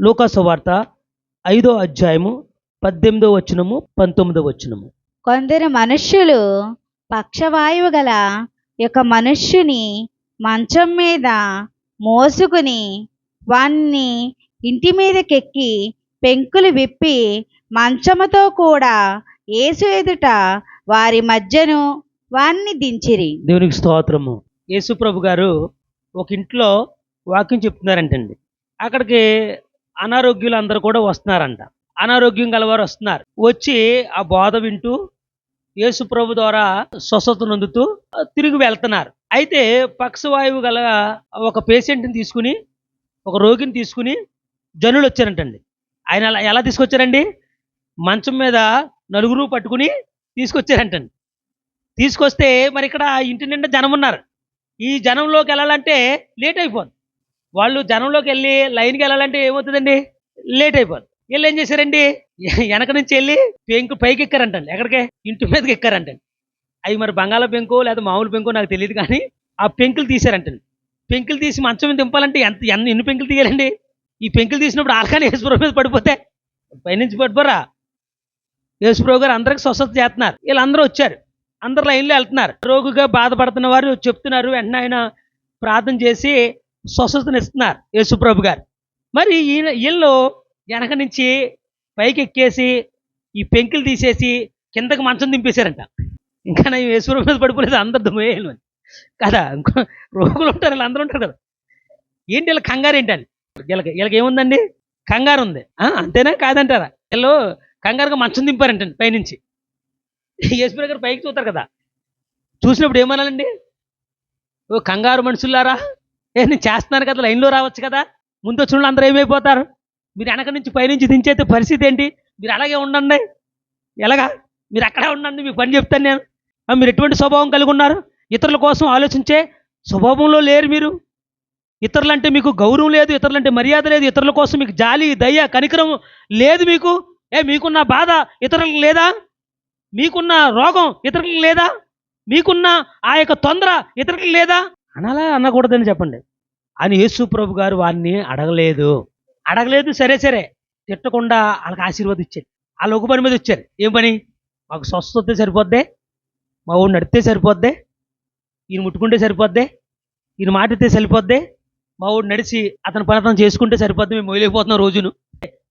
లూకాసు వార్త ఐదో అధ్యాయము పద్దెనిమిదో వచనము పంతొమ్మిదో వచనము. కొందరు మనుష్యులు పక్షవాయువు గల యొక్క మనుష్యుని మంచం మీద మోసుకుని వాణ్ణి ఇంటి మీదకెక్కి పెంకులు విప్పి మంచముతో కూడా యేసు ఎదుట వారి మధ్యను వాణ్ణి దించిరి. దేవునికి స్తోత్రము. యేసు ప్రభు గారు ఒక ఇంట్లో వాక్యం చెప్తున్నారంటండి. అక్కడికి అనారోగ్యులు అందరూ కూడా వస్తున్నారంట. అనారోగ్యం గలవారు వస్తున్నారు. వచ్చి ఆ బోధ వింటూ యేసు ప్రభు ద్వారా స్వస్థత నొందుతూ తిరిగి వెళ్తున్నారు. అయితే పక్షవాయువు గల ఒక పేషెంట్ని తీసుకుని ఒక రోగిని తీసుకుని జనులు వచ్చారంటండి. ఆయన ఎలా ఎలా తీసుకొచ్చారండి? మంచం మీద నలుగురు పట్టుకుని తీసుకొచ్చారంటండి. తీసుకొస్తే మరి ఇక్కడ ఇంటి నిండా జనం ఉన్నారు. ఈ జనంలోకి వెళ్ళాలంటే లేట్ అయిపోద్ది. వాళ్ళు జనంలోకి వెళ్ళి లైన్కి వెళ్ళాలంటే ఏమవుతుందండి? లేట్ అయిపోతుంది వీళ్ళు ఏం చేశారండి? వెనక నుంచి వెళ్ళి పెంకు పైకి ఎక్కారంటండి. ఎక్కడికే? ఇంటి మీదకి ఎక్కారంటండి. అవి మరి బంగాళ పెంకు లేదా మామూలు పెంకు నాకు తెలియదు కానీ ఆ పెంకులు తీశారంటండి. పెంకులు తీసి మంచం మీద దింపాలంటే ఎంత ఎన్ని ఎన్ని పెంకులు తీయాలండి? ఈ పెంకులు తీసినప్పుడు ఆల్కాని యేసుప్రభు మీద పడిపోతే పైనుంచి పడిపోరా? యేసుప్రభు గారు అందరికి స్వస్థత చేస్తున్నారు. వీళ్ళందరూ వచ్చారు. అందరు లైన్లో వెళ్తున్నారు. రోగుగా బాధపడుతున్న వారు చెప్తున్నారు. వెంటనే ఆయన ప్రార్థన చేసి స్వస్థతను ఇస్తున్నారు యేసుప్రభు గారు. మరి ఈయన వీళ్ళు వెనక నుంచి పైకి ఎక్కేసి ఈ పెంకులు తీసేసి కిందకి మంచం దింపేశారంట. ఇంకా నేను యేసుప్రభు మీద పడిపోలేదు అందరు దుమ్మేయాలి కదా ఇంకో రోగులు ఉంటారు వీళ్ళు అందరూ ఉంటారు కదా. ఏంటి వీళ్ళ కంగారు ఏంటని వీళ్ళకి వీళ్ళకి ఏముందండి? కంగారు ఉంది. ఆ, అంతేనా కాదంటారా? వీళ్ళు కంగారుగా మంచం దింపారంటండి పైనుంచి. యేసుప్రభు గారు పైకి చూస్తారు కదా. చూసినప్పుడు ఏమనాలండి? ఓ కంగారు మనుషులారా ఏ నేను చేస్తున్నాను కదా లైన్లో రావచ్చు కదా. ముందు వచ్చిన వాళ్ళు అందరూ ఏమైపోతారు? మీరు వెనక నుంచి పైనుంచి దించేస్తే పరిస్థితి ఏంటి? మీరు అలాగే ఉండండి. ఎలాగా? మీరు అక్కడే ఉండండి మీకు పని చెప్తాను నేను. మీరు ఎటువంటి స్వభావం కలిగి ఉన్నారు? ఇతరుల కోసం ఆలోచించే స్వభావంలో లేరు మీరు. ఇతరులంటే మీకు గౌరవం లేదు ఇతరులంటే మర్యాద లేదు ఇతరుల కోసం మీకు జాలి దయ కనికరం లేదు మీకు. ఏ మీకున్న బాధ ఇతరులకు లేదా? మీకున్న రోగం ఇతరులకు లేదా? మీకున్న ఆ యొక్క తొందర ఇతరులకు లేదా? అనాలా అనకూడదని చెప్పండి. అని యేసు ప్రభు గారు వారిని అడగలేదు. అడగలేదు సరే సరే. తిట్టకుండా వాళ్ళకి ఆశీర్వాదం ఇచ్చారు. వాళ్ళు ఒక పని మీద వచ్చారు. ఏం పని? మాకు స్వస్థత వస్తే సరిపోద్దే. మా ఊరు నడితే సరిపోద్దే. ఈయన ముట్టుకుంటే సరిపోద్దే. ఈయన మాటితే సరిపోద్దే. మా ఊరు నడిచి అతని పని అతను చేసుకుంటే సరిపోద్ది. మేము మొయలేకపోతున్నాం రోజును.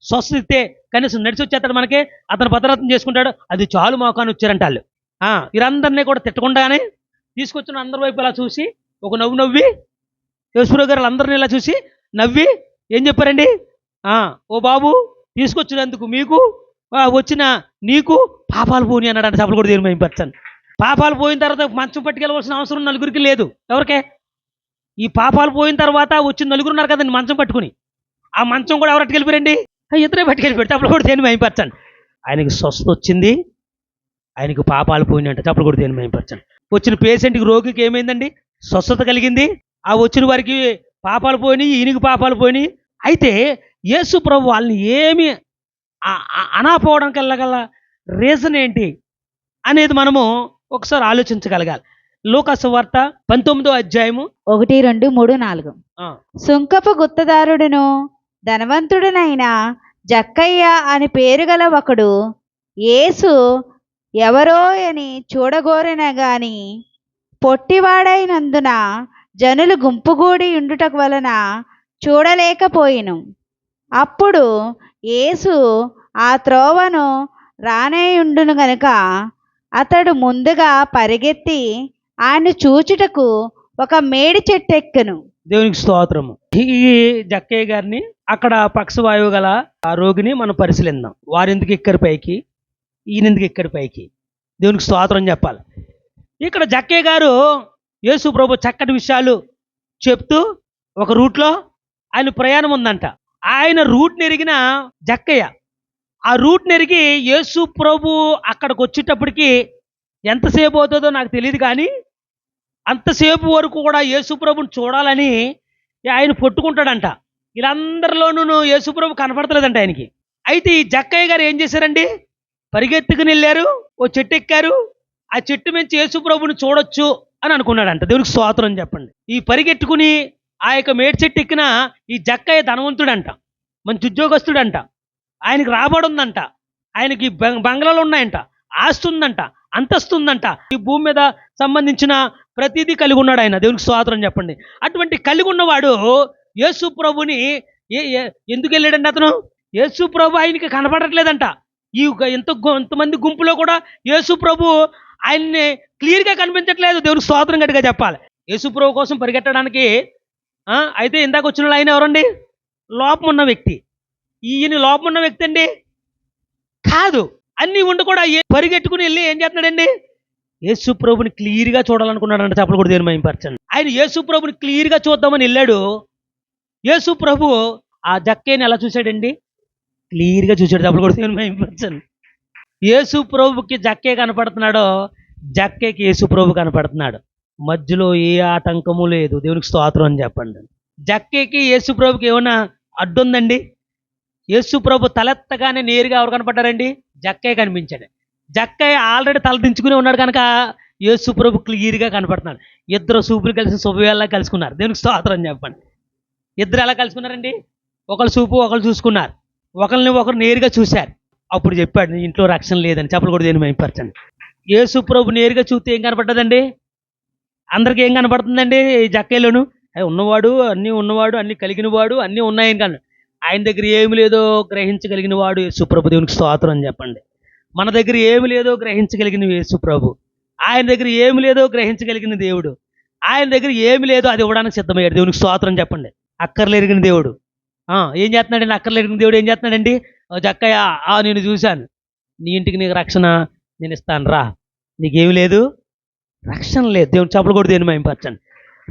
స్వస్థత ఇస్తే కనీసం నడిచి వచ్చేస్తాడు మనకి. అతను పదరత్నం చేసుకుంటాడు. అది చాలు మాకు అని వచ్చారంట వాళ్ళు. వీరందరినీ కూడా తిట్టకుండానే తీసుకొచ్చిన అందరి వైపు ఇలా చూసి ఒక నవ్వు నవ్వి యేసుప్రభు గారు అందరిని ఇలా చూసి నవ్వి ఏం చెప్పారండి? ఓ బాబు తీసుకొచ్చినందుకు మీకు వచ్చిన నీకు పాపాలు పోని అన్నాడు. అంటే సభలు కూడా తీర్మానించాను పాపాలు పోయిన తర్వాత మంచం పట్టుకెళ్ళవలసిన అవసరం నలుగురికి లేదు. ఎవరికే? ఈ పాపాలు పోయిన తర్వాత వచ్చిన నలుగురు ఉన్నారు కదండి మంచం పట్టుకుని. ఆ మంచం కూడా ఎవరు పట్టుకెళ్ళిపోయారండి ఇతరే పట్టుకెళ్ళిపోయారు. తప్పుడు కూడా దేని మైపరచండి ఆయనకి స్వస్థ వచ్చింది. ఆయనకి పాపాలు పోయినట్టు తప్పుడు కూడా దేని మైపరచండి వచ్చిన పేషెంట్కి రోగికి ఏమైందండి? స్వస్థత కలిగింది. ఆ వచ్చిన వారికి పాపాలు పోయినాయి ఈయనకి పాపాలు పోయినాయి. అయితే యేసు ప్రభు వాళ్ళని ఏమి అనాపోవడానికి వెళ్ళగల రీజన్ ఏంటి అనేది మనము ఒకసారి ఆలోచించగలగాలి. లోకాసు వార్త పంతొమ్మిదో అధ్యాయము. ఒకటి రెండు మూడు నాలుగు. సుంకపు గుత్తదారుడును ధనవంతుడునైన జక్కయ్య అని పేరు గల ఒకడు యేసు ఎవరో అని చూడగోరిన గాని పొట్టివాడైనందున జనులు గుంపుగూడి ఉండుటకు వలన చూడలేకపోయిను. అప్పుడు యేసు ఆ త్రోవను రానేయుండును గనుక అతడు ముందుగా పరిగెత్తి ఆయన చూచుటకు ఒక మేడి చెట్టు ఎక్కను దేవునికి స్తోత్రము. ఈ జక్కయ్య గారిని అక్కడ పక్షవాయువు గల ఆ రోగిని మనం పరిశీలిద్దాం వారెందుకు ఎక్కడి పైకి? ఈయనెందుకు ఎక్కడి పైకి? దేవునికి స్తోత్రం చెప్పాలి. ఇక్కడ జక్కయ్య గారు యేసు ప్రభు చక్కటి విషయాలు చెప్తూ ఒక రూట్లో ఆయన ప్రయాణం ఉందంట. ఆయన రూట్ నెరిగిన జక్కయ్య. ఆ రూట్ నెరిగి యేసు ప్రభు అక్కడికి వచ్చేటప్పటికి ఎంతసేపు అవుతుందో నాకు తెలియదు కానీ అంతసేపు వరకు కూడా యేసుప్రభుని చూడాలని ఆయన పట్టుకుంటాడంట. వీళ్ళందరిలోనూ యేసుప్రభు కనపడతలేదంట ఆయనకి. అయితే ఈ జక్కయ్య గారు ఏం చేశారండి? పరిగెత్తుకుని వెళ్ళారు ఓ చెట్టు ఎక్కారు ఆ చెట్టు మించి యేసుప్రభుని చూడొచ్చు అని అనుకున్నాడంట. దేవునికి స్తోత్రం చెప్పండి. ఈ పరిగెట్టుకుని ఆ యొక్క మేడి చెట్టు ఎక్కిన ఈ జక్కయ్య ధనవంతుడంట. మంచి ఉద్యోగస్తుడంట. ఆయనకి రాబడుందంట. ఆయనకి బంగ్లాలు ఉన్నాయంట. ఆస్తి ఉందంట. అంతస్తు ఉందంట. ఈ భూమి మీద సంబంధించిన ప్రతిదీ కలిగి ఉన్నాడు ఆయన. దేవునికి స్వాతంత్రం చెప్పండి. అటువంటి కలిగి ఉన్నవాడు యేసు ప్రభుని ఏ ఎందుకు వెళ్ళాడండి అతను? యేసు ప్రభు ఆయనకి కనపడట్లేదంట. ఈ ఇంత ఇంతమంది గు- గుంపులో కూడా యేసు ప్రభు ఆయన్ని క్లియర్గా కనిపించట్లేదు. దేవునికి స్తోత్రం గట్టిగా చెప్పాలి. యేసుప్రభు కోసం పరిగెట్టడానికి ఆ, అయితే ఇందాక వచ్చిన వాళ్ళు ఆయన ఎవరండి? లోపం ఉన్న వ్యక్తి. ఈయన లోపం ఉన్న వ్యక్తి అండి? కాదు. అన్నీ ఉండి కూడా పరిగెట్టుకుని వెళ్ళి ఏం చేస్తున్నాడండి? యేసు ప్రభుని క్లియర్గా చూడాలనుకున్నాడంటే. చెప్పలు కూడా దేని మైంపరచండి ఆయన యేసు ప్రభుని క్లియర్గా చూద్దామని వెళ్ళాడు. యేసు ప్రభు ఆ జక్కేని ఎలా చూశాడండి? క్లియర్గా చూశాడు. చెప్పలు కూడా దేని మైంపరచండి యేసు ప్రభుకి జక్కే కనపడుతున్నాడో జక్కేకి యేసు ప్రభు కనపడుతున్నాడు. మధ్యలో ఏ ఆటంకము లేదు. దేవునికి స్తోత్రం అని చెప్పండి. జక్కేకి యేసు ప్రభుకి ఏమైనా అడ్డుందండి? యేసు ప్రభు తలెత్తగానే నేరుగా ఎవరు కనపడ్డారండి? జక్కే కనిపించాడు. జక్కయ్య ఆల్రెడీ తలదించుకుని ఉన్నాడు కనుక యేసు ప్రభు క్లియర్గా కనపడుతున్నాడు. ఇద్దరు సూపులు కలిసి శుభవేళ కలుసుకున్నారు. దేవునికి స్తోత్రం చెప్పండి. ఇద్దరు ఎలా కలుసుకున్నారండి? ఒకళ్ళు చూపు ఒకళ్ళు చూసుకున్నారు. ఒకరిని ఒకరు నేరుగా చూశారు. అప్పుడు చెప్పాడు నీ ఇంట్లో రక్షణ లేదని చెప్పలు కూడా దేని మైపరచండి యేసు ప్రభు నేరుగా చూస్తే ఏం కనపడ్డదండి? అందరికి ఏం కనపడుతుందండి జక్కేలోను ఉన్నవాడు అన్నీ ఉన్నవాడు అన్నీ కలిగిన వాడు అన్నీ ఉన్నాయని కానీ ఆయన దగ్గర ఏమి లేదో గ్రహించగలిగిన వాడు యేసుప్రభు దేవునికి స్తోత్రం అని చెప్పండి. మన దగ్గర ఏమి లేదో గ్రహించగలిగిన యేసుప్రభు ఆయన దగ్గర ఏమి లేదో గ్రహించగలిగిన దేవుడు. ఆయన దగ్గర ఏమి లేదో అది ఇవ్వడానికి సిద్ధమయ్యాడు. దేవునికి స్తోత్రం చెప్పండి. అక్కర్లేరిగిన దేవుడు. ఆ, ఏం చేస్తున్నాడండి? అక్కర్లేరిగిన దేవుడు ఏం చేస్తున్నాడండి? జక్కయ్య ఆ నేను చూశాను. నీ ఇంటికి నీకు రక్షణ నేను ఇస్తాను రా. నీకేమి లేదు? రక్షణ లేదు. దేవుని చెప్పలు కూడా దేని మైంపరచండి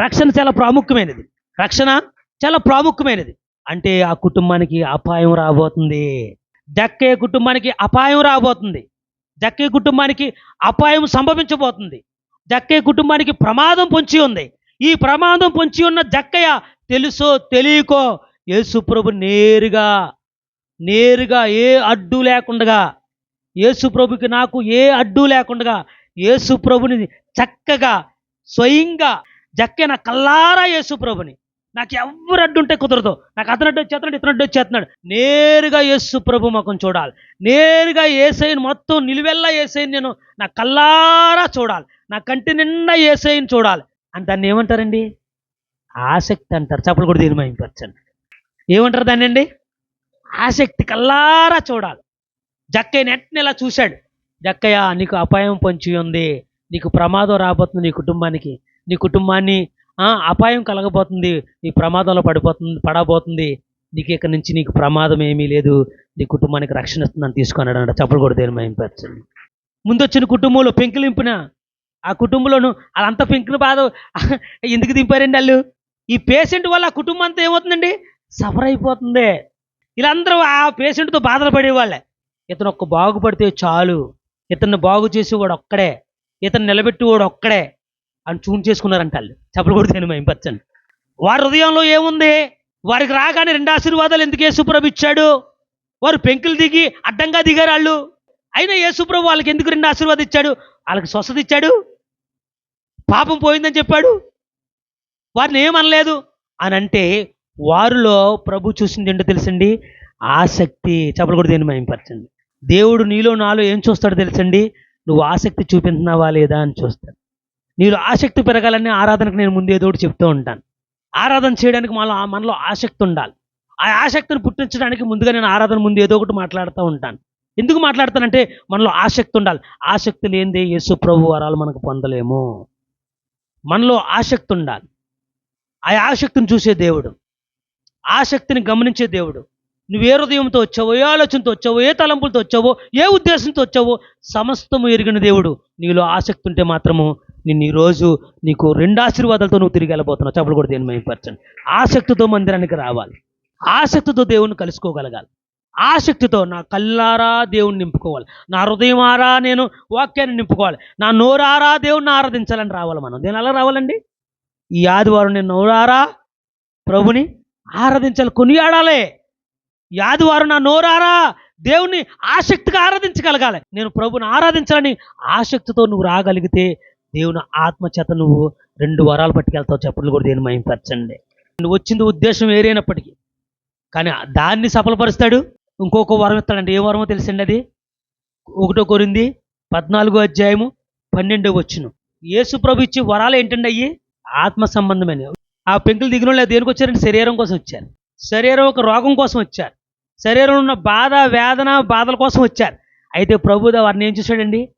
రక్షణ చాలా ప్రాముఖ్యమైనది. రక్షణ చాలా ప్రాముఖ్యమైనది. అంటే ఆ కుటుంబానికి అపాయం రాబోతుంది. జక్కయ్య కుటుంబానికి అపాయం రాబోతుంది. జక్కే కుటుంబానికి అపాయం సంభవించబోతుంది. జక్కే కుటుంబానికి ప్రమాదం పొంచి ఉంది. ఈ ప్రమాదం పొంచి ఉన్న జక్కయ్య తెలుసో తెలియకో యేసుప్రభు నేరుగా నేరుగా ఏ అడ్డు లేకుండగా యేసుప్రభుకి నాకు ఏ అడ్డు లేకుండగా యేసుప్రభుని చక్కగా స్వయంగా జక్కే నా కల్లారా యేసుప్రభుని నాకు ఎవరు అడ్డుంటే కుదరదు. నాకు అతను అడ్డు వచ్చేస్తున్నాడు ఇతను అడ్డు వచ్చేస్తున్నాడు. నేరుగా యేసు ప్రభు ముఖం చూడాలి. నేరుగా ఏసైని మొత్తం నిలువెల్లా ఏసైని నేను నా కల్లారా చూడాలి. నా కంటి నిండా ఏసైని చూడాలి. అని దాన్ని ఏమంటారండి? ఆసక్తి అంటారు. చెప్పలు కూడా దీని ఏమంటారు దాన్ని అండి? ఆసక్తి కల్లారా చూడాలి. జక్కయ్య నెట్ని ఇలా చూశాడు. జక్కయ్య నీకు అపాయం పొంచి ఉంది. నీకు ప్రమాదం రాబోతుంది నీ కుటుంబానికి. నీ కుటుంబాన్ని అపాయం కలగబోతుంది. నీ ప్రమాదంలో పడిపోతుంది పడబోతుంది. నీకు ఇక్కడి నుంచి నీకు ప్రమాదం ఏమీ లేదు. నీ కుటుంబానికి రక్షణ ఇస్తుందని తీసుకున్నాడు అంట చెప్పలు కూడా దేని ముందు వచ్చిన కుటుంబంలో పెంకులింపిన ఆ కుటుంబంలోను వాళ్ళంతా పెంకిన బాధ. ఎందుకు దింపారండి వాళ్ళు? ఈ పేషెంట్ వల్ల ఆ కుటుంబం అంతా ఏమవుతుందండి? సఫర్ అయిపోతుంది. వీళ్ళందరూ ఆ పేషెంట్తో బాధలు పడేవాళ్ళే. ఇతను ఒక్క బాగుపడితే చాలు. ఇతన్ని బాగు చేసేవాడు ఒక్కడే. ఇతను నిలబెట్టేవాడు ఒక్కడే. అని చూన్ చేసుకున్నారంట వాళ్ళు. చెప్పలు కూడా మేము పచ్చని వారి హృదయంలో ఏముంది? వారికి రాగానే రెండు ఆశీర్వాదాలు ఎందుకు యేసుప్రభు ఇచ్చాడు? వారు పెంకులు దిగి అడ్డంగా దిగారు వాళ్ళు. అయినా యేసుప్రభు వాళ్ళకి ఎందుకు రెండు ఆశీర్వాదం ఇచ్చాడు? వాళ్ళకి స్వస్థత ఇచ్చాడు? పాపం పోయిందని చెప్పాడు? వారిని ఏమనలేదు? అని అంటే వారిలో ప్రభు చూసింది ఏంటో తెలుసండి? ఆసక్తి చెప్పలు కూడా దేని మయంపరచండి దేవుడు నీలో నాలో ఏం చూస్తాడో తెలుసండి? నువ్వు ఆసక్తి చూపించినావా లేదా అని చూస్తాడు. నీలో ఆసక్తి పెరగాలని ఆరాధనకు నేను ముందు ఏదో ఒకటి చెప్తూ ఉంటాను. ఆరాధన చేయడానికి మనలో మనలో ఆసక్తి ఉండాలి. ఆ ఆసక్తిని పుట్టించడానికి ముందుగా నేను ఆరాధన ముందు ఏదో ఒకటి మాట్లాడుతూ ఉంటాను. ఎందుకు మాట్లాడతానంటే మనలో ఆసక్తి ఉండాలి. ఆసక్తి లేనిదే యేసు ప్రభు వరాలు మనకు పొందలేము. మనలో ఆసక్తి ఉండాలి. ఆ ఆసక్తిని చూసే దేవుడు. ఆసక్తిని గమనించే దేవుడు. నువ్వు ఏ హృదయంతో వచ్చావో ఏ ఆలోచనతో వచ్చావో ఏ తలంపులతో వచ్చావో ఏ ఉద్దేశంతో వచ్చావో సమస్తము ఎరిగిన దేవుడు. నీలో ఆసక్తి ఉంటే మాత్రము నిన్ను ఈరోజు నీకు రెండు ఆశీర్వాదాలతో నువ్వు తిరిగి వెళ్ళబోతున్నావు. చెప్పలు కూడా దేని మైపరచండి ఆసక్తితో మందిరానికి రావాలి. ఆసక్తితో దేవుణ్ణి కలుసుకోగలగాలి. ఆసక్తితో నా కల్లారా దేవుణ్ణి నింపుకోవాలి. నా హృదయమారా నేను వాక్యాన్ని నింపుకోవాలి. నా నోరారా దేవుణ్ణి ఆరాధించాలని రావాలి మనం. దేని అలా రావాలండి? ఈ ఆదివారం నేను నోరారా ప్రభుని ఆరాధించాలి కొనియాడాలి. ఈ ఆదివారం నా నోరారా? దేవుణ్ణి ఆసక్తిగా ఆరాధించగలగాలి. నేను ప్రభుని ఆరాధించాలని ఆసక్తితో నువ్వు రాగలిగితే దేవుని ఆత్మచేత నువ్వు రెండు వరాలు పట్టుకెళ్తావు. చెప్పడం కూడా దేని మయంపరచండి నువ్వు వచ్చింది ఉద్దేశం వేరైనప్పటికీ. కానీ దాన్ని సఫలపరుస్తాడు. ఇంకొక వరం ఇస్తాడండి. ఏ వరమో తెలిసిండి అది? ఒకటో కొరింది పద్నాలుగో అధ్యాయము పన్నెండో వచ్చును యేసు ప్రభు ఇచ్చే వరాలు ఏంటండి అయ్యి? ఆత్మ సంబంధమైన ఆ పెంకులు దిగిన వాళ్ళు దేనికి వచ్చారంటే శరీరం కోసం వచ్చారు. శరీరం ఒక రోగం కోసం వచ్చారు. శరీరంలో ఉన్న బాధ వేదన బాధల కోసం వచ్చారు. అయితే ప్రభు వారిని ఏం చూశాడండి?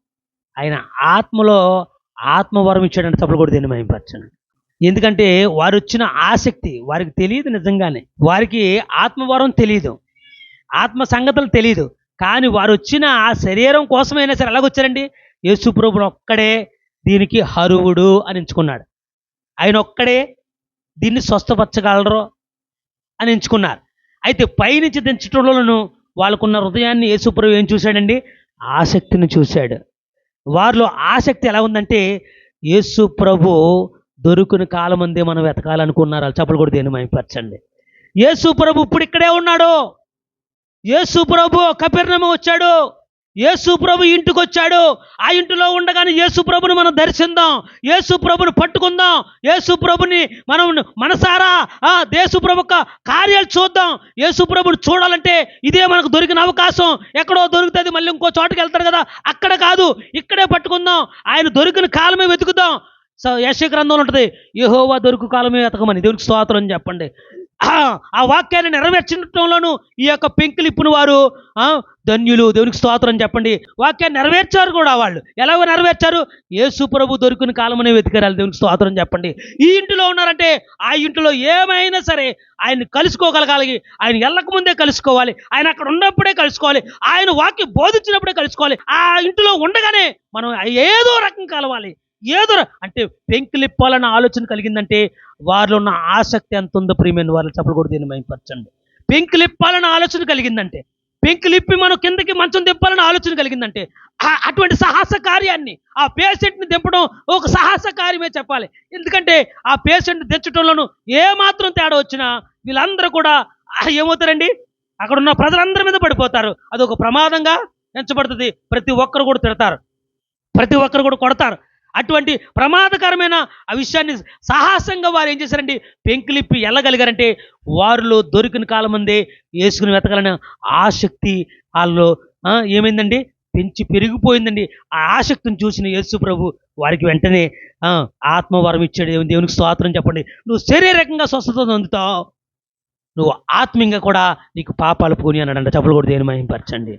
ఆయన ఆత్మలో ఆత్మవరం ఇచ్చాడంటే తప్పుడు కూడా దీన్ని మహింపరచండి ఎందుకంటే వారు వచ్చిన ఆసక్తి వారికి తెలియదు నిజంగానే. వారికి ఆత్మవరం తెలియదు ఆత్మ సంగతులు తెలియదు కానీ వారు వచ్చిన ఆ శరీరం కోసమైనా సరే ఎలాగొచ్చారండి యేసు ఒక్కడే దీనికి హరువుడు అని ఎంచుకున్నాడు ఆయన ఒక్కడే దీన్ని స్వస్థపరచగలరు అని ఎంచుకున్నారు. అయితే పైనుంచి దించటంలోనూ వాళ్ళకున్న హృదయాన్ని యేసుప్రభు ఏం చూశాడండి? ఆసక్తిని చూశాడు. వారిలో ఆసక్తి ఎలా ఉందంటే యేసు ప్రభు దొరుకుని కాలం అందే మనం వెతకాలనుకున్నారు. వాళ్ళు చప్పలు కూడా దేని మైపరచండి యేసు ప్రభు ఇప్పుడు ఇక్కడే ఉన్నాడు. యేసు ప్రభు కపిర్ణమ వచ్చాడు. యేసు ప్రభు ఇంటికి వచ్చాడు ఆ ఇంటిలో ఉండగానే యేసు ప్రభుని మనం దర్శిందాం. యేసు ప్రభుని పట్టుకుందాం. యేసు ప్రభుని మనం మనసారా ఆ దేశు ప్రభు కార్యాలు చూద్దాం. యేసు ప్రభుని చూడాలంటే ఇదే మనకు దొరికిన అవకాశం. ఎక్కడో దొరుకుతుంది మళ్ళీ ఇంకో చోటకి వెళ్తారు కదా. అక్కడ కాదు ఇక్కడే పట్టుకుందాం. ఆయన దొరికిన కాలమే వెతుకుదాం. సో యశ గ్రంథంలో ఉంటుంది యహోవా దొరుకు కాలమే వెతకమని. దేవునికి స్తోత్రం చెప్పండి. ఆ, వాక్యాన్ని నెరవేర్చడంలోనూ ఈ యొక్క పెంకులిప్పుని వారు ధన్యులు దేవునికి స్తోత్రం చెప్పండి. వాక్యాన్ని నెరవేర్చారు కూడా వాళ్ళు. ఎలాగో నెరవేర్చారు? యేసు ప్రభు దొరికిన కాలమనే వెతికారు. దేవునికి స్తోత్రం చెప్పండి. ఈ ఇంటిలో ఉన్నారంటే ఆ ఇంటిలో ఏమైనా సరే ఆయన్ని కలుసుకోగలగాలి. ఆయన ఎల్లక ముందే కలుసుకోవాలి. ఆయన అక్కడ ఉన్నప్పుడే కలుసుకోవాలి. ఆయన వాక్యం బోధించినప్పుడే కలుసుకోవాలి. ఆ ఇంటిలో ఉండగానే మనం ఏదో రకం కలవాలి. ఏదో అంటే పెంకులిప్పాలన్న ఆలోచన కలిగిందంటే వారిలో ఉన్న ఆసక్తి ఎంత ఉందో ప్రియమైన వారిని చెప్పలు కూడా దీన్ని మైపరచండి పెంకులిప్పాలన్న ఆలోచన కలిగిందంటే పెంకులిప్పి మనం కిందకి మంచం దింపాలన్న ఆలోచన కలిగిందంటే ఆ- అటువంటి సాహస కార్యాన్ని ఆ పేషెంట్ని దింపడం ఒక సాహస కార్యమే చెప్పాలి. ఎందుకంటే ఆ పేషెంట్ దించడంలోనూ ఏ మాత్రం తేడా వచ్చినా వీళ్ళందరూ కూడా ఏమవుతారండి? అక్కడ ఉన్న ప్రజలందరి మీద పడిపోతారు. అది ఒక ప్రమాదంగా ఎంచబడుతుంది. ప్రతి ఒక్కరు కూడా తిడతారు. ప్రతి ఒక్కరు కూడా కొడతారు. అటువంటి ప్రమాదకరమైన ఆ విషయాన్ని సాహసంగా వారు ఏం చేశారంటే పెంకులిప్పి వెళ్ళగలిగారంటే వారిలో దొరికిన కాలం మందే వేసుకుని వెతకాలనే ఆసక్తి వాళ్ళలో ఏమైందండి? పెంచి పెరిగిపోయిందండి. ఆ ఆసక్తిని చూసిన యేసు ప్రభు వారికి వెంటనే ఆత్మవరం ఇచ్చాడు. దేవునికి స్వాతంత్రం చెప్పండి. నువ్వు శారీరకంగా స్వస్థత అందుతావు. నువ్వు ఆత్మీయంగా కూడా నీకు పాపాలు పోని అన్నాడంట. చెప్పలు కూడా దేని మహింపరచండి.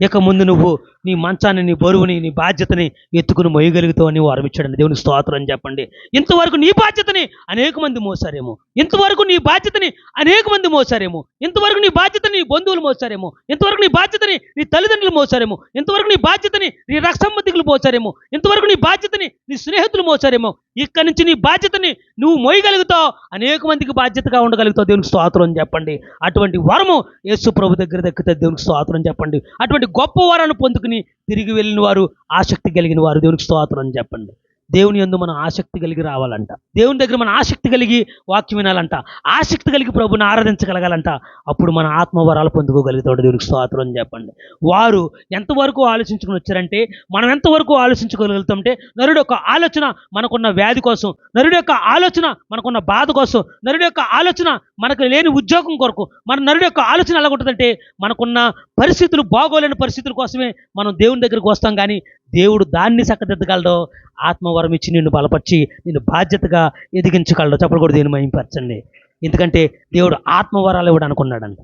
ఇక ముందు నువ్వు నీ మంచాన్ని నీ బరువుని నీ బాధ్యతని ఎత్తుకుని మొయ్యగలుగుతావు అని వారం దేవుని స్తోత్రం అని చెప్పండి. ఇంతవరకు నీ బాధ్యతని అనేక మంది మోసారేమో. ఇంతవరకు నీ బాధ్యతని అనేక మంది మోసారేమో. ఇంతవరకు నీ బాధ్యతని నీ బంధువులు మోసారేమో. ఇంతవరకు నీ బాధ్యతని నీ తల్లిదండ్రులు మోసారేమో. ఇంతవరకు నీ బాధ్యతని నీ రక్త మోసారేమో. ఇంతవరకు నీ బాధ్యతని నీ స్నేహితులు మోసారేమో. ఇక్కడి నుంచి నీ బాధ్యతని నువ్వు మోయగలుగుతావు. అనేక మందికి బాధ్యతగా ఉండగలుగుతావు. దేవునికి స్తోత్రం అని చెప్పండి. అటువంటి వరము యేసు ప్రభు దగ్గర దక్కితే దేవునికి స్తోత్రం చెప్పండి. అటువంటి గొప్ప వరాన్ని పొందుకుని తిరిగి వెళ్ళిన వారు ఆసక్తి కలిగిన వారు దేవునికి స్తోత్రం అని చెప్పండి. దేవుని యందు మనం ఆసక్తి కలిగి రావాలంట. దేవుని దగ్గర మన ఆసక్తి కలిగి వాక్యం వినాలంట. ఆసక్తి కలిగి ప్రభుని ఆరాధించగలగాలంట. అప్పుడు మన ఆత్మవరాలు పొందుకోగలుగుతాడు. దేవునికి స్తోత్రం అని చెప్పండి. వారు ఎంతవరకు ఆలోచించుకుని వచ్చారంటే మనం ఎంతవరకు ఆలోచించగలుగుతామంటే నరుడు యొక్క ఆలోచన మనకున్న వ్యాధి కోసం నరుడు యొక్క ఆలోచన మనకున్న బాధ కోసం నరుడు యొక్క ఆలోచన మనకు లేని ఉద్యోగం కొరకు మన నరుడు యొక్క ఆలోచన ఎలా ఉంటుందంటే మనకున్న పరిస్థితులు బాగోలేని పరిస్థితుల కోసమే మనం దేవుని దగ్గరికి వస్తాం. కానీ దేవుడు దాన్ని చక్కదిద్దగలడో ఆత్మవరం ఇచ్చి నిన్ను బలపరిచి నిన్ను బాధ్యతగా ఎదిగించగలడో చెప్పకూడదు దీన్ని మహింపరచండి. ఎందుకంటే దేవుడు ఆత్మవరాలు ఇవ్వడు అనుకున్నాడంట.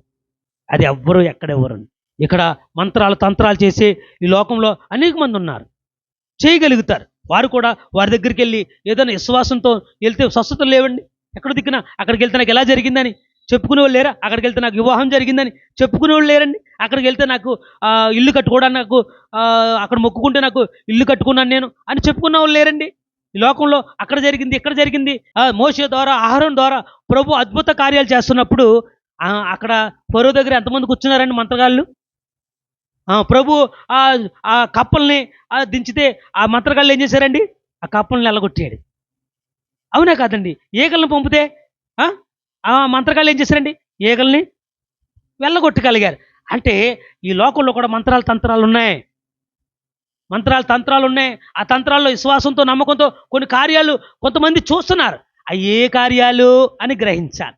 అది ఎవ్వరు ఎక్కడెవ్వరు ఇక్కడ మంత్రాలు తంత్రాలు చేసే ఈ లోకంలో అనేక మంది ఉన్నారు. చేయగలుగుతారు. వారు కూడా వారి దగ్గరికి వెళ్ళి ఏదైనా విశ్వాసంతో వెళ్తే స్వస్థతలు లేవండి. ఎక్కడ దిక్కున అక్కడికి వెళ్తే నాకు ఎలా జరిగిందని చెప్పుకునే వాళ్ళు లేరా? అక్కడికి వెళ్తే నాకు వివాహం జరిగిందని చెప్పుకునే వాళ్ళు లేరండి. అక్కడికి వెళ్తే నాకు ఇల్లు కట్టుకోవడానికి నాకు అక్కడ మొక్కుకుంటే నాకు ఇల్లు కట్టుకున్నాను నేను అని చెప్పుకున్న వాళ్ళు లేరండి. ఈ లోకంలో అక్కడ జరిగింది ఇక్కడ జరిగింది ఆ, మోసే ద్వారా ఆహారం ద్వారా ప్రభు అద్భుత కార్యాలు చేస్తున్నప్పుడు అక్కడ పొరవ దగ్గర ఎంతమంది కూర్చున్నారండి మంత్రగాళ్ళు? ప్రభు ఆ కప్పల్ని దించితే ఆ మంత్రగాళ్ళు ఏం చేశారండి? ఆ కప్పల్ని ఎల్లగొట్టాడు అవునా కాదండి? ఈగల్ని పంపితే ఆ? మంత్రకాలు ఏం చేశారండి? ఈగల్ని వెళ్ళగొట్టగలిగారు అంటే ఈ లోకంలో కూడా మంత్రాలు తంత్రాలు ఉన్నాయి. మంత్రాలు తంత్రాలు ఉన్నాయి. ఆ తంత్రాల్లో విశ్వాసంతో నమ్మకంతో కొన్ని కార్యాలు కొంతమంది చూస్తున్నారు. అయ్యే ఏ కార్యాలు అని గ్రహించాలి.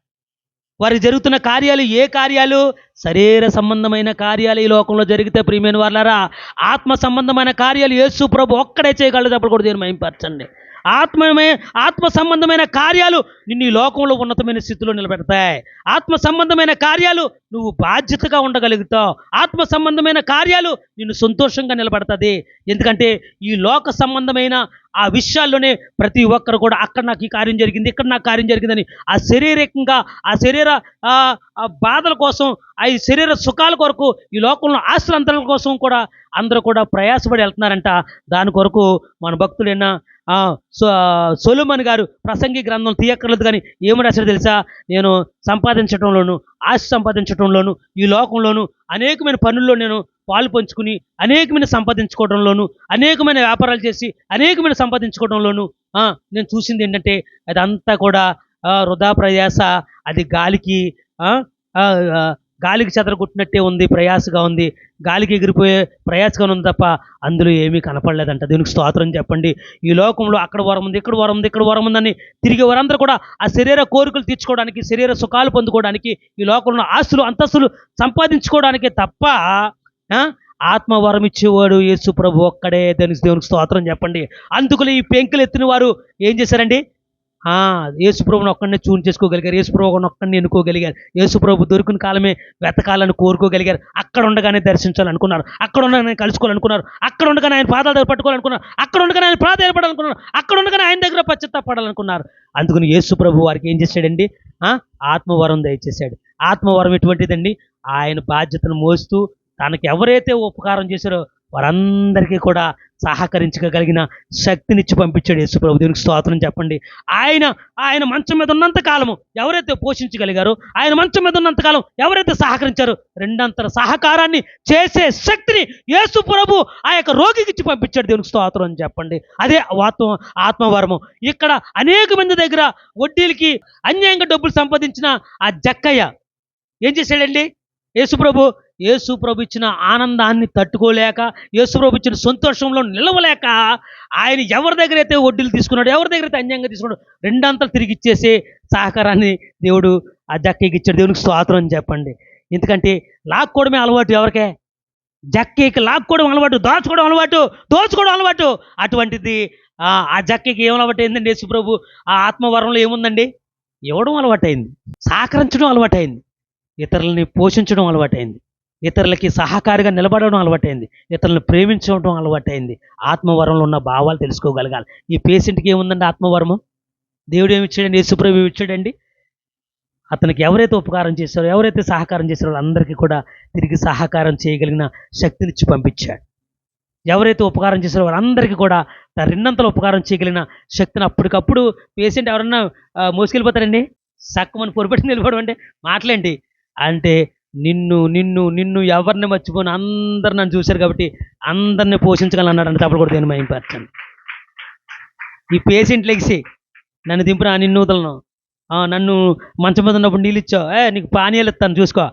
వారికి జరుగుతున్న కార్యాలు ఏ కార్యాలు? శరీర సంబంధమైన కార్యాలు ఈ లోకంలో జరిగితే ప్రియమైన వాళ్ళారా ఆత్మ సంబంధమైన కార్యాలు యేసు ప్రభు ఒక్కడే చేయగలదు అప్పుడు కూడా దీన్ని మైంపరచండి ఆత్మమే ఆత్మ సంబంధమైన కార్యాలు నిన్ను ఈ లోకంలో ఉన్నతమైన స్థితిలో నిలబెడతాయి. ఆత్మ సంబంధమైన కార్యాలు నువ్వు బాధ్యతగా ఉండగలుగుతావు. ఆత్మ సంబంధమైన కార్యాలు నిన్ను సంతోషంగా నిలబెడతాది. ఎందుకంటే ఈ లోక సంబంధమైన ఆ విషయాల్లోనే ప్రతి ఒక్కరు కూడా అక్కడ నాకు ఈ కార్యం జరిగింది ఇక్కడ నాకు కార్యం జరిగిందని ఆ శారీరకంగా ఆ శరీర బాధల కోసం ఆ ఈ శరీర సుఖాల కొరకు ఈ లోకంలో ఆశ్రంతల కోసం కూడా అందరూ కూడా ప్రయాసపడి వెళ్తున్నారంట. దాని కొరకు మన భక్తులైనా సొలుమన్ గారు ప్రసంగి గ్రంథం తీయక్కర్లేదు కానీ ఏమి రాశారు తెలుసా? నేను సంపాదించడంలోను ఆశ సంపాదించడంలోను ఈ లోకంలోను అనేకమైన పనుల్లో నేను పాలు పంచుకుని అనేకమైన సంపాదించుకోవడంలోను అనేకమైన వ్యాపారాలు చేసి అనేకమైన సంపాదించుకోవడంలోను నేను చూసింది ఏంటంటే అదంతా కూడా వృధా ప్రయాస అది గాలికి గాలికి చెదరగొట్టినట్టే ఉంది ప్రయాసగా ఉంది. గాలికి ఎగిరిపోయే ప్రయాసగా ఉంది తప్ప అందులో ఏమీ కనపడలేదంట. దీనికి స్తోత్రం చెప్పండి. ఈ లోకంలో అక్కడ వరం ఉంది ఇక్కడ వరం ఉంది ఇక్కడ వరం ఉందని తిరిగి వారందరూ కూడా ఆ శరీర కోరికలు తీర్చుకోవడానికి శరీర సుఖాలు పొందుకోవడానికి ఈ లోకంలో ఆస్తులు అంతస్తులు సంపాదించుకోవడానికి తప్ప ఆత్మ వరం ఇచ్చేవాడు యేసు ప్రభు ఒక్కడే. దానికి దేవునికి స్తోత్రం చెప్పండి. అందుకులు ఈ పెంకులు ఎత్తిన వారు ఏం చేశారండి? యేసుప్రభుని ఒక్కడినే చూన్ చేసుకోగలిగారు. యేసుప్రభుని ఒక్కడిని ఎన్నుకోగలిగారు. యేసుప్రభు దొరికిన కాలమే వెతకాలని కోరుకోగలిగారు. అక్కడ ఉండగానే దర్శించాలనుకున్నారు. అక్కడ ఉండగానే కలుసుకోవాలనుకున్నారు. అక్కడ ఉండగానే ఆయన పాదాలు పట్టుకోవాలనుకున్నారు. అక్కడ ఉండగానే ఆయన ప్రాధాన్యపడాలనుకున్నారు అక్కడ ఉండగానే ఆయన దగ్గర పశ్చాత్తాపడాలనుకున్నారు. అందుకని యేసుప్రభు వారికి ఏం చేశాడండి? ఆత్మవరం దయచేశాడు. ఆత్మవరం ఎటువంటిదండి? ఆయన బాధ్యతను మోస్తూ తనకి ఎవరైతే ఉపకారం చేశారో వారందరికీ కూడా సహకరించగలిగిన శక్తినిచ్చి పంపించాడు యేసుప్రభు. దేవునికి స్తోత్రం చెప్పండి. ఆయన ఆయన మంచం మీద ఉన్నంత కాలము ఎవరైతే పోషించగలిగారో ఆయన మంచం మీద ఉన్నంత కాలం ఎవరైతే సహకరించారో రెండంతర సహకారాన్ని చేసే శక్తిని యేసు ప్రభు ఆ యొక్క రోగికి ఇచ్చి పంపించాడు. దేవునికి స్తోత్రం అని చెప్పండి. అదే ఆత్మ ఆత్మవరము. ఇక్కడ అనేక మంది దగ్గర వడ్డీలకి అన్యాయంగా డబ్బులు సంపాదించిన ఆ జక్కయ్య ఏం చేశాడండి? యేసుప్రభు యేసుప్రభు ఇచ్చిన ఆనందాన్ని తట్టుకోలేక యేసుప్రభు ఇచ్చిన సంతోషంలో నిలవలేక ఆయన ఎవరి దగ్గర అయితే వడ్డీలు తీసుకున్నాడు ఎవరి దగ్గర అయితే అన్యాయంగా తీసుకున్నాడు రెండంతలు తిరిగి ఇచ్చేసే సహకారాన్ని దేవుడు ఆ జక్కీకి ఇచ్చాడు. దేవునికి స్వాతంత్రం అని చెప్పండి. ఎందుకంటే లాక్కోవడమే అలవాటు ఎవరికే? జక్కీకి లాక్కోవడం అలవాటు దోచుకోవడం అలవాటు దోచుకోవడం అలవాటు. అటువంటిది ఆ ఆ జక్కీకి ఏం అలవాటు అయిందండి? యేసుప్రభు ఆ ఆత్మవరంలో ఏముందండి? ఇవ్వడం అలవాటైంది సహకరించడం అలవాటైంది ఇతరులని పోషించడం అలవాటైంది. ఇతరులకి సహకారిగా నిలబడడం అలవాటైంది. ఇతరులను ప్రేమించడం అలవాటైంది. ఆత్మవరంలో ఉన్న భావాలు తెలుసుకోగలగాలి. ఈ పేషెంట్కి ఏముందండి ఆత్మవరము? దేవుడు ఏమి ఇచ్చాడండి? యేసుప్రభు ఏమి ఇచ్చాడండి? అతనికి ఎవరైతే ఉపకారం చేశారో ఎవరైతే సహకారం చేశారో వాళ్ళందరికీ కూడా తిరిగి సహకారం చేయగలిగిన శక్తినిచ్చి పంపించాడు. ఎవరైతే ఉపకారం చేశారో వారందరికీ కూడా తన రెండంతల ఉపకారం చేయగలిగిన శక్తిని అప్పటికప్పుడు పేషెంట్ ఎవరన్నా మోసుకెళ్ళిపోతారండి? సక్కమని పొరపెట్టి నిలబడమండి మాట్లాడండి అంటే నిన్ను నిన్ను నిన్ను ఎవరిని మర్చిపోను? అందరు నన్ను చూశారు కాబట్టి అందరిని పోషించగలన్నాడంటే అన్నాడు అప్పుడు కూడా దేని మైంపరచండి ఈ పేషెంట్ లెగిసి నన్ను దింపురా నిన్ను వదలను. నన్ను మంచం మీద ఉన్నప్పుడు నీళ్ళు ఇచ్చావు. ఏ నీకు పానీయాలు ఇస్తాను చూసుకో.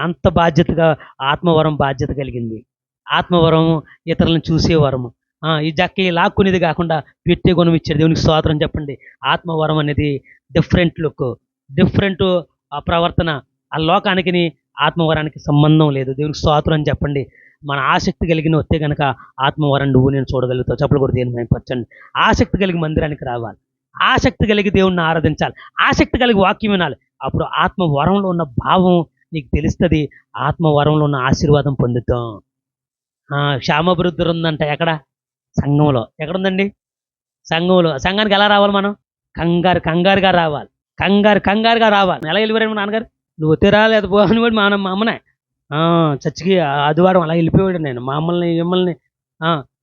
అంత బాధ్యతగా ఆత్మవరం బాధ్యత కలిగింది. ఆత్మవరం ఇతరులను చూసేవరము. ఆ, ఈ జక్కి లాక్కునేది కాకుండా పెట్టే గుణం ఇచ్చాడు. దేవునికి స్తోత్రం చెప్పండి. ఆత్మవరం అనేది డిఫరెంట్ లుక్ డిఫరెంట్ ప్రవర్తన. ఆ లోకానికి ఆత్మవరానికి సంబంధం లేదు. దేవునికి స్తోత్రం అని చెప్పండి. మన ఆసక్తి కలిగిన వస్తే కనుక ఆత్మవరం నువ్వు నేను చూడగలుగుతావు. చెప్పలు కూడా దేని మైపరచండి ఆసక్తి కలిగి మందిరానికి రావాలి. ఆసక్తి కలిగి దేవుణ్ణి ఆరాధించాలి. ఆసక్తి కలిగి వాక్యం వినాలి. అప్పుడు ఆత్మవరంలో ఉన్న భావం నీకు తెలుస్తుంది. ఆత్మవరంలో ఉన్న ఆశీర్వాదం పొందుతాం. ఆ, క్షామభివృద్ధి ఉందంట ఎక్కడ? సంఘంలో. ఎక్కడుందండి? సంఘంలో. సంఘానికి ఎలా రావాలి మనం? కంగారు కంగారుగా రావాలి. కంగారు కంగారుగా రావాలి. ఎలా వెళ్ళిపోయాడు నాన్నగారు? నువ్వు వస్తే రాలేదు పో అని కూడా మా మా అమ్మనే. చచ్చికి ఆదివారం అలా వెళ్ళిపోయాడు నేను. మా అమ్మల్ని మిమ్మల్ని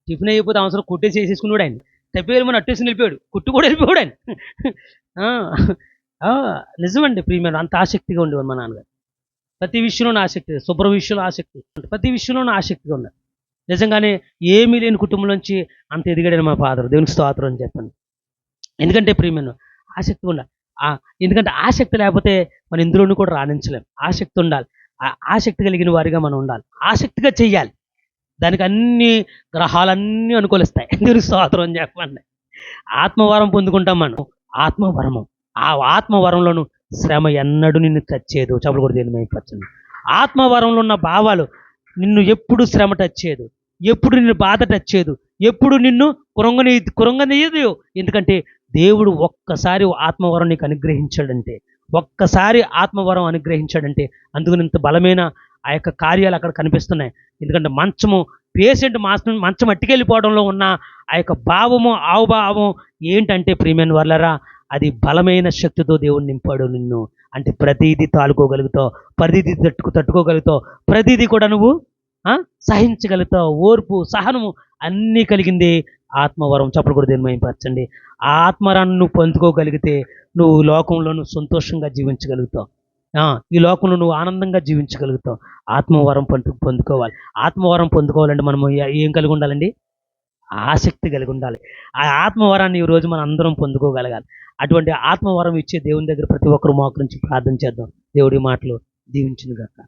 టిఫిన్ అయిపోతే అవసరం కుట్టేసి వేసేసుకున్నాడు ఆయన. తెప్పి మన అట్టేసి వెళ్ళిపోయాడు కుట్టు కూడా వెళ్ళిపోయాడు ఆయన. ఆ, నిజమండి ప్రియమైన అంత ఆసక్తిగా ఉండేవాడు మా నాన్నగారు. ప్రతి విషయంలోనూ ఆసక్తి శుభ్ర విషయంలో ఆసక్తి. ప్రతి విషయంలోనూ ఆసక్తిగా ఉన్నారు నిజంగానే ఏమీ లేని కుటుంబంలోంచి అంత ఎదిగాడని మా ఫాదర్. దేవునికి స్తోత్రం అని చెప్పండి. ఎందుకంటే ప్రియమైన ఆసక్తిగా ఉండాలి. ఎందుకంటే ఆసక్తి లేకపోతే మనం ఇందులోనూ కూడా రాణించలేం. ఆసక్తి ఉండాలి. ఆ ఆసక్తి కలిగిన వారిగా మనం ఉండాలి. ఆసక్తిగా చెయ్యాలి. దానికి అన్ని గ్రహాలన్నీ అనుకూలిస్తాయి. దేవునికి స్తోత్రం అని చెప్పండి. ఆత్మవరం పొందుకుంటాం మనం. ఆత్మవరము. ఆ ఆత్మవరంలోను శ్రమ ఎన్నడూ నిన్ను చచ్చేదు చప్పుడు కూడా దేని మైపరచండి ఆత్మవరంలో ఉన్న భావాలు నిన్ను ఎప్పుడు శ్రమ టచ్చేదు ఎప్పుడు నిన్ను బాధ టచ్చేదు ఎప్పుడు నిన్ను కురంగని కురంగనీయదు. ఎందుకంటే దేవుడు ఒక్కసారి ఆత్మవరం నీకు అనుగ్రహించాడంటే ఒక్కసారి ఆత్మవరం అనుగ్రహించాడంటే అందుకు ఇంత బలమైన ఆ యొక్క కార్యాలు అక్కడ కనిపిస్తున్నాయి. ఎందుకంటే మంచము పేషెంట్ మాసం మంచం అట్టుకెళ్ళిపోవడంలో ఉన్న ఆ యొక్క భావము ఆవుభావం ఏంటంటే ప్రియమైన వర్లరా అది బలమైన శక్తితో దేవుడు నింపాడు నిన్ను. అంటే ప్రతిదీ తాలుకోగలుగుతావు ప్రతిదీ తట్టుకు తట్టుకోగలుగుతావు. ప్రతిదీ కూడా నువ్వు సహించగలుగుతావు. ఓర్పు సహనము అన్నీ కలిగింది ఆత్మవరం చప్పుడు కూడా దీన్ని మైపరచండి ఆ నువ్వు పొందుకోగలిగితే నువ్వు లోకంలో నువ్వు సంతోషంగా జీవించగలుగుతావు. ఈ లోకంలో నువ్వు ఆనందంగా జీవించగలుగుతావు. ఆత్మవరం పొందు పొందుకోవాలి. ఆత్మవరం పొందుకోవాలంటే మనం ఏం కలిగి ఉండాలండి? ఆసక్తి కలిగి ఉండాలి. ఆ ఆత్మవరాన్ని ఈ రోజు మనం అందరం పొందుకోగలగాలి. అటువంటి ఆత్మవరం ఇచ్చే దేవుని దగ్గర ప్రతి ఒక్కరు మోకరించి ప్రార్థన చేద్దాం. దేవుడి మాటలు దీవించును గాక